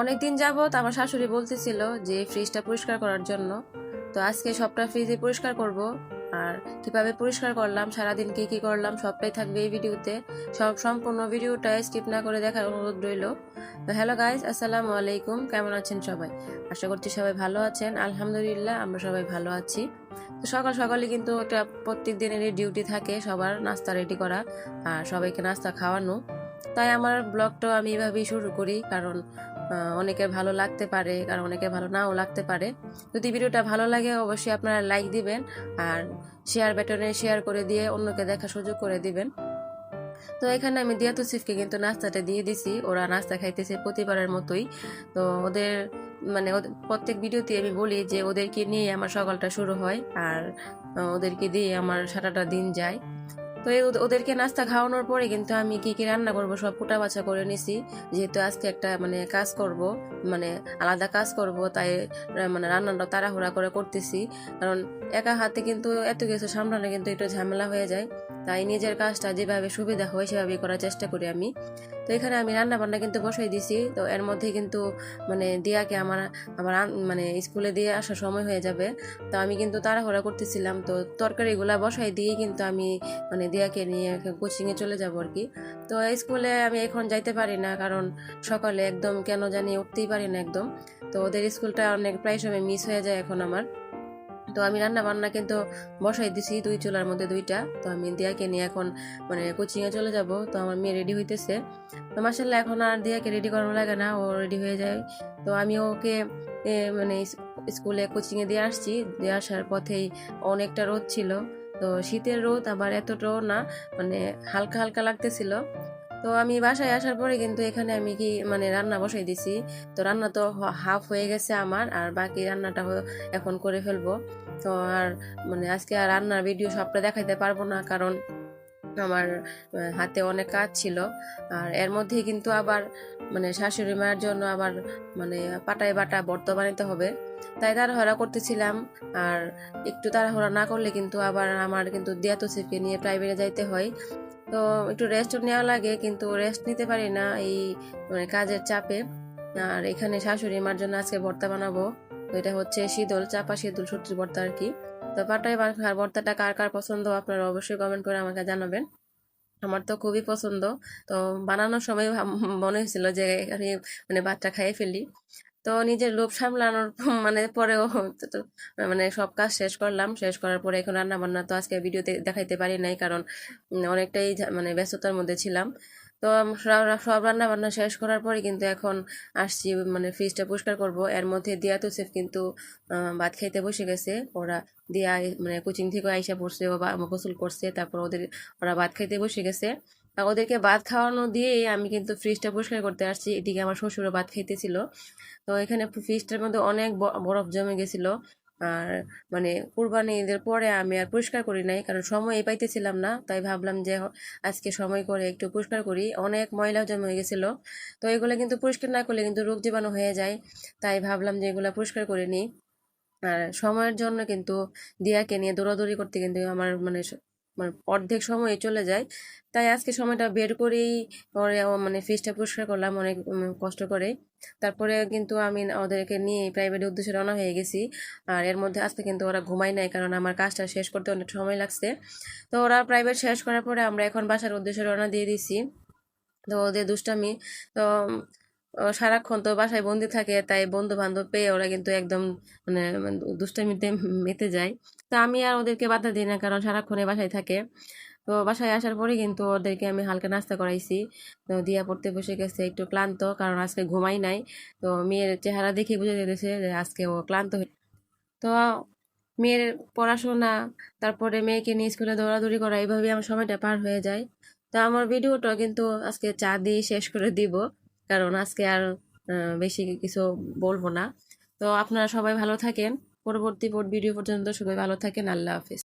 অনেক দিন যাবত আমার শাশুড়ি বলতেছিল যে ফ্রিজটা পরিষ্কার করার জন্য। তো আজকে সবটা ফ্রিজে পরিষ্কার করব। আর কীভাবে পরিষ্কার করলাম, সারাদিন কি কি করলাম, সবটাই থাকবে এই ভিডিওতে। সব সম্পূর্ণ ভিডিওটা স্কিপ না করে দেখার অনুরোধ রইল। তো হ্যালো গাইজ আসসালামু আলাইকুম। কেমন আছেন সবাই? আশা করছি সবাই ভালো আছেন। আলহামদুলিল্লাহ, আমরা সবাই ভালো আছি। তো সকাল সকালে কিন্তু একটা প্রত্যেক দিনেরই ডিউটি থাকে, সবার নাস্তা রেডি করা আর সবাইকে নাস্তা খাওয়ানো। তাই আমার ব্লগটাও আমি এভাবেই শুরু করি, কারণ অনেকের ভালো লাগতে পারে, কারণ অনেকের ভালো নাও লাগতে পারে। যদি ভিডিওটা ভালো লাগে, অবশ্যই আপনারা লাইক দিবেন আর শেয়ার বাটনে শেয়ার করে দিয়ে অন্যকে দেখার সুযোগ করে দিবেন। তো এখানে আমি দিয়া তুসিফকে কিন্তু নাস্তাটা দিয়ে দিছি। ওরা নাস্তা খাইতেছে প্রতিবারের মতোই। তো ওদের মানে প্রত্যেক ভিডিওতে আমি বলি যে ওদেরকে নিয়ে আমার সকালটা শুরু হয় আর ওদেরকে দিয়ে আমার সারাটা দিন যায়। তো এই ওদেরকে নাস্তা খাওয়ানোর পরে কিন্তু আমি কি কি রান্না করব, সব কুটা বাছা করে নিছি। যেহেতু আজকে একটা মানে কাজ করব মানে আলাদা কাজ করব, তাই মানে রান্নাটা তাড়াহুড়া করে করতেছি। কারণ একা হাতে কিন্তু এত কিছু সামলানো কিন্তু একটু ঝামেলা হয়ে যায়। তাই নিজের কাজটা যেভাবে সুবিধা হয়, সেভাবেই করার চেষ্টা করি আমি। তো এখানে আমি রান্না বান্না কিন্তু বসাই দিছি। তো এর মধ্যে কিন্তু মানে দিয়াকে আমার আমার মানে স্কুলে দিয়ে আসার সময় হয়ে যাবে। তো আমি কিন্তু তাড়াহুড়া করতেছিলাম। তো তরকারিগুলা বসাই দিয়ে কিন্তু আমি মানে দিয়াকে নিয়ে কোচিংয়ে চলে যাব আর কি। তো স্কুলে আমি এখন যাইতে পারি না, কারণ সকালে একদম কেন জানি উঠতেই পারি না একদম। তো ওদের স্কুলটা অনেক প্রায় সময় মিস হয়ে যায় এখন আমার। তো আমি রান্না বান্না কিন্তু বসাই দিছি দুই চুলার মধ্যে দুইটা। তো আমি দিয়াকে নিয়ে এখন মানে কোচিংয়ে চলে যাব। তো আমার মেয়ে রেডি হইতেছে। তো মাসাল্লাহ এখন আর দিয়াকে রেডি করানো লাগে না। ও রেডি হয়ে যায়। তো আমি ওকে মানে স্কুলে কোচিংয়ে দিয়ে আসছি। দিয়ে আসার পথেই অনেকটা রোদ ছিল। তো শীতের রোদ আবার এতটাও না মানে হালকা হালকা লাগতেছিল। তো আমি বাসায় আসার পরে কিন্তু এখানে আমি কি মানে রান্না বসাই দিছি। তো রান্না তো হাফ হয়ে গেছে আমার, আর বাকি রান্নাটা এখন করে ফেলব। তো আর মানে আজকে আর রান্নার ভিডিও সবটা দেখাইতে পারব না, কারণ আমার হাতে অনেক কাজ ছিল। আর এর মধ্যেই কিন্তু আবার মানে শাশুড়ি মায়ের জন্য আবার মানে পাটায় বাটা বর্ত বানাইতে হবে। তাই তাড়াহুড়া করতেছিলাম, আর একটু তাড়াহুড়া না করলে কিন্তু আবার আমার কিন্তু দিয়া তোসিফকে নিয়ে প্রাইভেটে যাইতে হয়। তো একটু রেস্ট নেওয়া লাগে, কিন্তু রেস্ট নিতে পারি না এই মানে কাজের চাপে। আর এখানে শাশুড়ি মার জন্য আজকে ভর্তা বানাবো। তো এটা হচ্ছে শীতল, চাপা শীতল সবজির ভর্তা আর কি। তো পাটাই বাঁখার ভর্তাটা কার কার পছন্দ আপনারা অবশ্যই কমেন্ট করে আমাকে জানাবেন। আমার তো খুবই পছন্দ। তো বানানোর সময় মনে হয়েছিল যে আমি মানে ভাতটা খাইয়ে ফেলি। তো নিজের লোভ সামলানোর মানে পরেও মানে সব কাজ শেষ করলাম। শেষ করার পরে এখন রান্না বান্না তো আজকে ভিডিওতে দেখাইতে পারি নাই, কারণ অনেকটাই মানে ব্যস্ততার মধ্যে ছিলাম। তো সব রান্না বান্না শেষ করার পরে কিন্তু এখন আসছি মানে ফ্রিজটা পরিষ্কার করব। এর মধ্যে দিয়া তুসেফ কিন্তু ভাত খাইতে বসে গেছে। ওরা দিয়া মানে কোচিং থেকে আইসা পড়ছে বা- গোসল করছে, তারপর ওদের, ওরা ভাত খাইতে বসে গেছে। তা ওদেরকে ভাত খাওয়ানো দিয়েই আমি কিন্তু ফ্রিজটা পরিষ্কার করতে আসছি। এদিকে আমার শ্বশুরও ভাত খাইতেছিল। তো এখানে ফ্রিজটার মধ্যে অনেক বরফ জমে গেছিল। আর মানে কুরবানি ঈদের পরে আমি আর পরিষ্কার করি নাই, কারণ সময় পাইতেছিলাম না। তাই ভাবলাম যে আজকে সময় করে একটু পরিষ্কার করি। অনেক ময়লা জমে গেছিল। তো এগুলো কিন্তু পরিষ্কার না করলে কিন্তু রোগ জীবাণু হয়ে যায়। তাই ভাবলাম যে এগুলো পরিষ্কার করে নিই। আর সময়ের জন্য কিন্তু দিয়াকে নিয়ে দৌড়াদৌড়ি করতে কিন্তু আমার মানে মানে অর্ধেক সময় চলে যায়। তাই আজকে সময়টা বের করেই পরে মানে ফিসটা পরিষ্কার করলাম, অনেক কষ্ট করে। তারপরে কিন্তু আমি ওদেরকে নিয়ে প্রাইভেটের উদ্দেশ্যে রওনা হয়ে গেছি। আর এর মধ্যে আজকে কিন্তু ওরা ঘুমায় নাই, কারণ আমার কাজটা শেষ করতে অনেক সময় লাগছে। তো ওরা প্রাইভেট শেষ করার পরে আমরা এখন বাসার উদ্দেশ্যে রওনা দিয়ে দিছি তো ওদের দুষ্টামি, তো সারাক্ষণ তো বাসায় বন্দি থাকে, তাই বন্ধু বান্ধব পেয়ে ওরা কিন্তু একদম মানে দুষ্টামিতে মেতে যায়। তো আমি আর ওদেরকে বাধা দিই না, কারণ সারাক্ষণে বাসায় থাকে। তো বাসায় আসার পরে কিন্তু ওদেরকে আমি হালকা নাস্তা করাইছি। তো দিয়া পড়তে বসে গেছে, একটু ক্লান্ত, কারণ আজকে ঘুমাই নাই। তো মেয়ের চেহারা দেখে বুঝে যেতেছে যে আজকে ও ক্লান্ত তো মেয়ের পড়াশোনা, তারপরে মেয়েকে নিয়ে স্কুলে দৌড়াদৌড়ি করা, এইভাবেই আমার সময়টা পার হয়ে যায়। তো আমার ভিডিওটা কিন্তু আজকে চা দিয়ে শেষ করে দিব। কারণ আজকে আর বেশি কিছু বলব না। তো আপনারা সবাই ভালো থাকেন। পরবর্তী ভিডিও পর্যন্ত সবাই ভালো থাকেন। আল্লাহ হাফিজ।